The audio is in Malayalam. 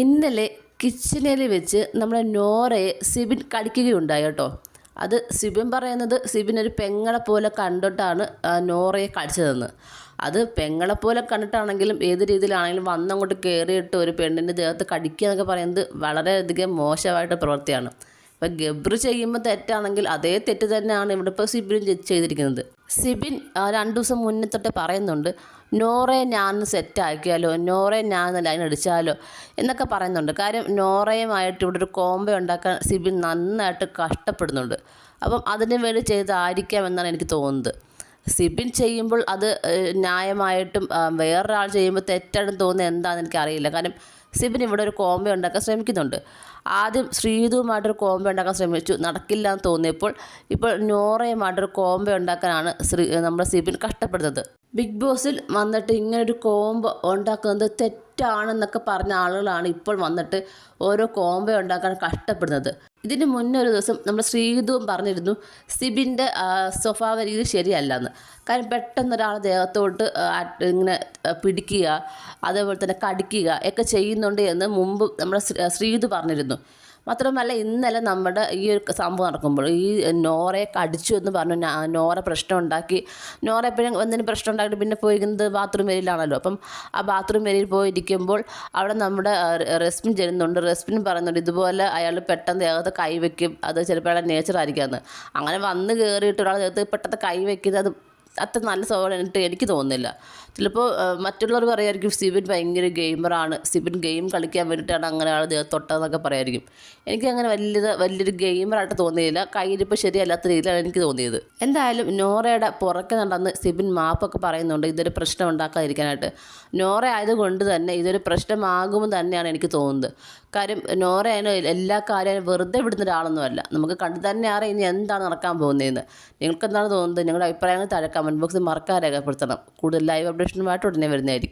ഇന്നലെ കിച്ചണിൽ വെച്ച് നമ്മുടെ നോറയെ സിബിൻ കടിക്കുകയുണ്ടായി കേട്ടോ. അത് സിബിൻ പറയുന്നത് സിബിൻ ഒരു പെങ്ങളെ പോലെ കണ്ടിട്ടാണ് നോറയെ കടിച്ചതെന്ന്. അത് പെങ്ങളെ പോലെ കണ്ടിട്ടാണെങ്കിലും ഏത് രീതിയിലാണെങ്കിലും വന്നങ്ങോട്ട് കയറിയിട്ട് ഒരു പെണ്ണിന്റെ ദേഹത്ത് കടിക്കുക എന്നൊക്കെ പറയുന്നത് വളരെയധികം മോശമായിട്ട് പ്രവൃത്തിയാണ്. ഇപ്പം ഗബ്രു ചെയ്യുമ്പോൾ തെറ്റാണെങ്കിൽ അതേ തെറ്റ് തന്നെയാണ് ഇവിടെ ഇപ്പോൾ സിബിൻ ചെയ്തിരിക്കുന്നത്. സിബിൻ രണ്ടു ദിവസം മുന്നേ തൊട്ട് പറയുന്നുണ്ട് നോറെ ഞാൻ സെറ്റാക്കിയാലോ നോറെ ഞാൻ ലൈൻ അടിച്ചാലോ എന്നൊക്കെ പറയുന്നുണ്ട്. കാര്യം നോറയുമായിട്ട് ഇവിടെ ഒരു കോംബോ ഉണ്ടാക്കാൻ സിബിൻ നന്നായിട്ട് കഷ്ടപ്പെടുന്നുണ്ട്. അപ്പം അതിന് വേണ്ടി ചെയ്തായിരിക്കാം എന്നാണ് എനിക്ക് തോന്നുന്നത്. സിബിൻ ചെയ്യുമ്പോൾ അത് ന്യായമായിട്ടും വേറൊരാൾ ചെയ്യുമ്പോൾ തെറ്റാണെന്ന് തോന്നുന്നത് എന്താണെന്ന് എനിക്കറിയില്ല. കാരണം സിബിൻ ഇവിടെ ഒരു കോംബോ ഉണ്ടാക്കാൻ ശ്രമിക്കുന്നുണ്ട്. ആദ്യം ശ്രീതുവുമായിട്ടൊരു കോംബോ ഉണ്ടാക്കാൻ ശ്രമിച്ചു. നടക്കില്ല എന്ന് തോന്നിയപ്പോൾ ഇപ്പോൾ നോറയുമായിട്ടൊരു കോംബോ ഉണ്ടാക്കാനാണ് ശ്രീ നമ്മുടെ സിബിൻ കഷ്ടപ്പെടുന്നത്. ബിഗ് ബോസിൽ വന്നിട്ട് ഇങ്ങനൊരു കോംബോ ഉണ്ടാക്കുന്നത് തെറ്റാണെന്നൊക്കെ പറഞ്ഞ ആളുകളാണ് ഇപ്പോൾ വന്നിട്ട് ഓരോ കോംബോ ഉണ്ടാക്കാൻ കഷ്ടപ്പെടുന്നത്. ഇതിന് മുന്നേ ഒരു ദിവസം നമ്മൾ ശ്രീതുവും പറഞ്ഞിരുന്നു സിബിന്റെ സ്വഭാവ രീതി ശരിയല്ല എന്ന് കാരണം പെട്ടെന്ന് ഒരാൾ ദേഹത്തോട്ട് ഇങ്ങനെ പിടിക്കുക അതേപോലെ തന്നെ കടിക്കുക ഒക്കെ ചെയ്യുന്നുണ്ട് എന്ന് മുമ്പ് നമ്മുടെ ശ്രീ- ശ്രീതു പറഞ്ഞിരുന്നു. മാത്രമല്ല ഇന്നലെ നമ്മുടെ ഈ ഒരു സംഭവം നടക്കുമ്പോൾ ഈ നോറയെ കടിച്ചു എന്ന് പറഞ്ഞു നോറ പ്രശ്നം ഉണ്ടാക്കി. നോറ എപ്പോഴും എന്തെങ്കിലും പ്രശ്നം ഉണ്ടാക്കിയിട്ട് പിന്നെ പോയിരിക്കുന്നത് ബാത്റൂം ഏരിയയിലാണല്ലോ അപ്പം ആ ബാത്റൂം ഏരിയയിൽ പോയിരിക്കുമ്പോൾ അവിടെ നമ്മുടെ റെസ്പിൻ ചെല്ലുന്നുണ്ട്. റെസ്പിൻ പറയുന്നുണ്ട് ഇതുപോലെ അയാൾ പെട്ടെന്ന് ദേഹത്ത് കൈവയ്ക്കും. അത് ചിലപ്പോൾ നേച്ചർ ആയിരിക്കാമെന്ന് അങ്ങനെ വന്ന് കയറിയിട്ട് ഒരാൾ ദേഹത്ത് പെട്ടെന്ന് കൈവയ്ക്കുന്നത് അത്ര നല്ല സ്വഭാവമായിട്ട് എനിക്ക് തോന്നുന്നില്ല. ചിലപ്പോൾ മറ്റുള്ളവർ പറയുമായിരിക്കും സിബിൻ ഭയങ്കര ഗെയിമറാണ്. സിബിൻ ഗെയിം കളിക്കാൻ വേണ്ടിയിട്ടാണ് അങ്ങനെ ആൾ തൊട്ടതെന്നൊക്കെ പറയായിരിക്കും. എനിക്ക് അങ്ങനെ വലിയ വലിയൊരു ഗെയിമറായിട്ട് തോന്നിയില്ല. കയ്യിലിപ്പോൾ ശരിയല്ലാത്ത രീതിയിലാണ് എനിക്ക് തോന്നിയത്. എന്തായാലും നോറയുടെ പുറക്കെ നടന്ന് സിബിൻ മാപ്പൊക്കെ പറയുന്നുണ്ട് ഇതൊരു പ്രശ്നം ഉണ്ടാക്കാതിരിക്കാനായിട്ട്. നോറ ആയതുകൊണ്ട് തന്നെ ഇതൊരു പ്രശ്നമാകുമെന്ന് തന്നെയാണ് എനിക്ക് തോന്നുന്നത്. കാര്യം നോറ അതിന് എല്ലാ കാര്യവും വെറുതെ വിടുന്ന ഒരാളൊന്നുമല്ല. നമുക്ക് കണ്ടു തന്നെ അറിയാം ഇനി എന്താണ് നടക്കാൻ പോകുന്നതെന്ന്. നിങ്ങൾക്ക് എന്താണ് തോന്നുന്നത്? നിങ്ങളുടെ അഭിപ്രായങ്ങൾ താഴെ കമന്റ് ബോക്സിൽ മറക്കാൻ രേഖപ്പെടുത്തണം. കൂടുതൽ ലൈവ് അപ്ഡേഷനുമായിട്ട് ഉടനെ വരുന്നതായിരിക്കും.